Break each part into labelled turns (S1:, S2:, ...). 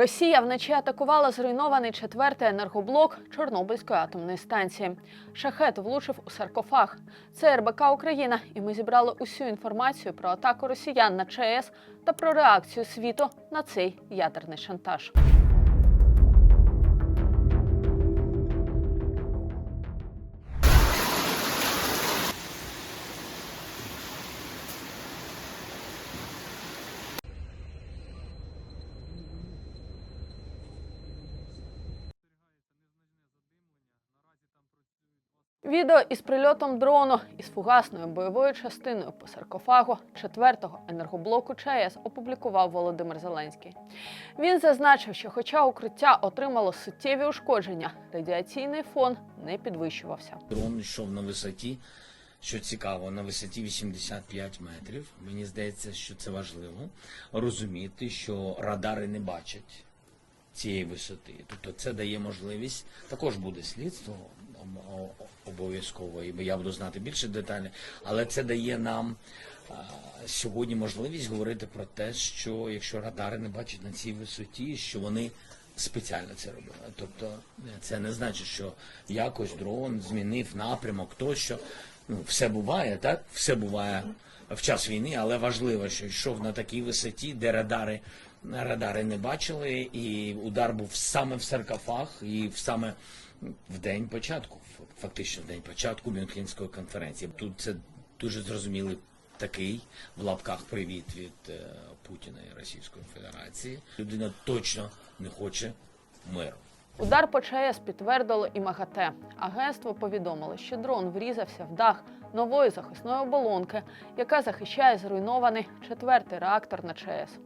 S1: Росія вночі атакувала зруйнований четвертий енергоблок Чорнобильської атомної станції. Шахет влучив у саркофаг. Це РБК Україна, і ми зібрали усю інформацію про атаку росіян на ЧАЕС та про реакцію світу на цей ядерний шантаж. Відео із прильотом дрону із фугасною бойовою частиною по саркофагу четвертого енергоблоку ЧАЕС опублікував Володимир Зеленський. Він зазначив, що, хоча укриття отримало суттєві ушкодження, радіаційний фон не підвищувався.
S2: Дрон йшов на висоті, що цікаво, на висоті 85 метрів. Мені здається, що це важливо розуміти, що радари не бачать цієї висоти. Тобто це дає можливість, також буде слідство обов'язково, і я буду знати більше деталей, але це дає нам сьогодні можливість говорити про те, що якщо радари не бачать на цій висоті, що вони спеціально це робили. Тобто е, це не значить, що якось дрон змінив напрямок, тощо. Ну, все буває, так? Все буває в час війни, але важливо, що йшов на такій висоті, де радари, радари не бачили, і удар був саме в саркофаг і саме в день початку, фактично в день початку Мюнхенської конференції. Тут це дуже зрозумілий такий в лапках привіт від е, Путіна і Російської Федерації. Людина точно не хоче миру.
S1: Удар по ЧАЕС підтвердило і МАГАТЕ. Агентство повідомило, що дрон врізався в дах нової захисної оболонки, яка захищає зруйнований четвертий реактор на ЧАЕС.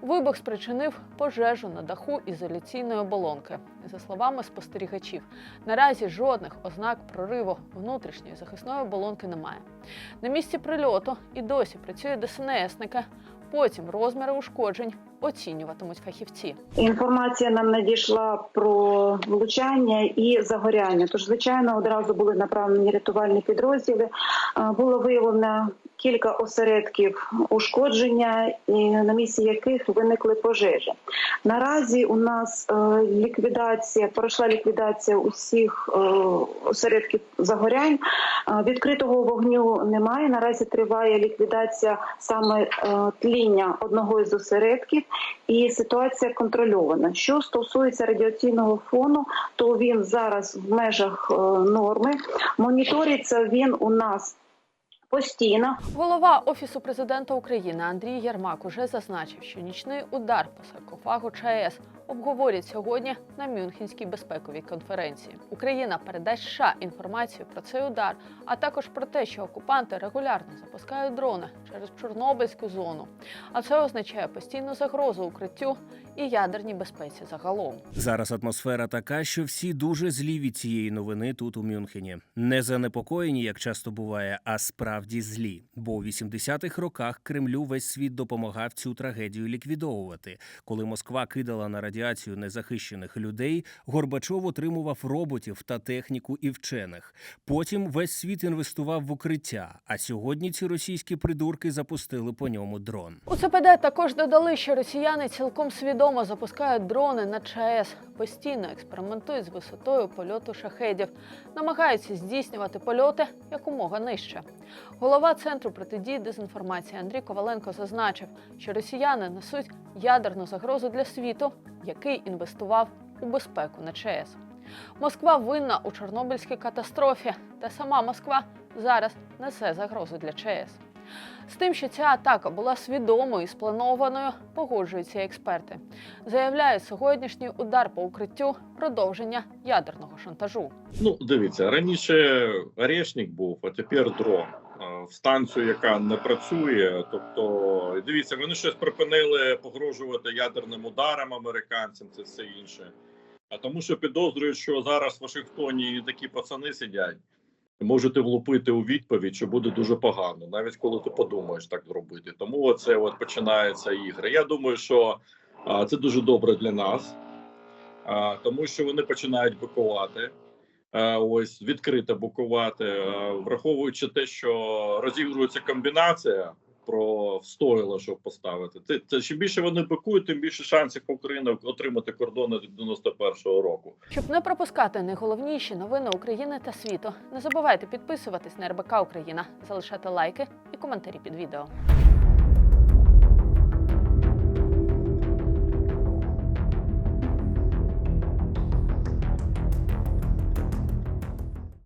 S1: Вибух спричинив пожежу на даху ізоляційної оболонки. За словами спостерігачів, наразі жодних ознак прориву внутрішньої захисної оболонки немає. На місці прильоту і досі працює ДСНСники. Потім розміри ушкоджень оцінюватимуть фахівці.
S3: Інформація нам надійшла про влучання і загоряння. Тож, звичайно, одразу були направлені рятувальні підрозділи. Було виявлено кілька осередків ушкодження, на місці яких виникли пожежі. Наразі у нас е, ліквідація пройшла ліквідація усіх е, осередків загорянь. Е, Відкритого вогню немає. Наразі триває ліквідація саме е, тління одного із осередків, і ситуація контрольована. Що стосується радіаційного фону, то він зараз в межах е, норми. Моніториться він у нас постійно.
S1: Голова офісу президента України Андрій Єрмак уже зазначив, що нічний удар по саркофагу ЧАЕС обговорять сьогодні на Мюнхенській безпековій конференції. Україна передасть США інформацію про цей удар, а також про те, що окупанти регулярно запускають дрони через Чорнобильську зону. А це означає постійну загрозу укриттю і ядерній безпеці загалом.
S4: Зараз атмосфера така, що всі дуже злі від цієї новини тут у Мюнхені. Не занепокоєні, як часто буває, а справді злі. Бо у 80-х роках Кремлю весь світ допомагав цю трагедію ліквідовувати. Коли Москва кидала на радіацію незахищених людей, Горбачов отримував роботів та техніку і вчених. Потім весь світ інвестував в укриття. А сьогодні ці російські придурки запустили по ньому дрон.
S1: У ЦПД також додали, що росіяни цілком свідомо запускають дрони на ЧАЕС, постійно експериментують з висотою польоту шахедів, намагаються здійснювати польоти якомога нижче. Голова центру протидії дезінформації Андрій Коваленко зазначив, що росіяни несуть ядерну загрозу для світу, який інвестував у безпеку на ЧАЕС. Москва винна у Чорнобильській катастрофі, та сама Москва зараз несе загрозу для ЧАЕС. З тим, що ця атака була свідомою і спланованою, погоджуються експерти. Заявляють, сьогоднішній удар по укриттю продовження ядерного шантажу.
S5: Ну, дивіться, раніше Орешник був, а тепер дрон. Е, В станцію, яка не працює. Тобто, дивіться, вони щось припинили погрожувати ядерним ударом американцям, це все інше. А тому, що підозрюють, що зараз в Вашингтоні такі пацани сидять, можете влупити у відповідь, що буде дуже погано, навіть коли ти подумаєш так зробити. Тому оце от починаються ігри. Я думаю, що це дуже добре для нас, тому що вони починають бикувати. Е, ось відкрито букувати, е, враховуючи те, що розігрується комбінація про встояло, щоб поставити. Це, це чим більше вони бикують, тим більше шансів Україна отримати кордони 91-го року.
S1: Щоб не пропускати найголовніші новини України та світу, не забувайте підписуватись на РБК Україна, залишати лайки і коментарі під відео.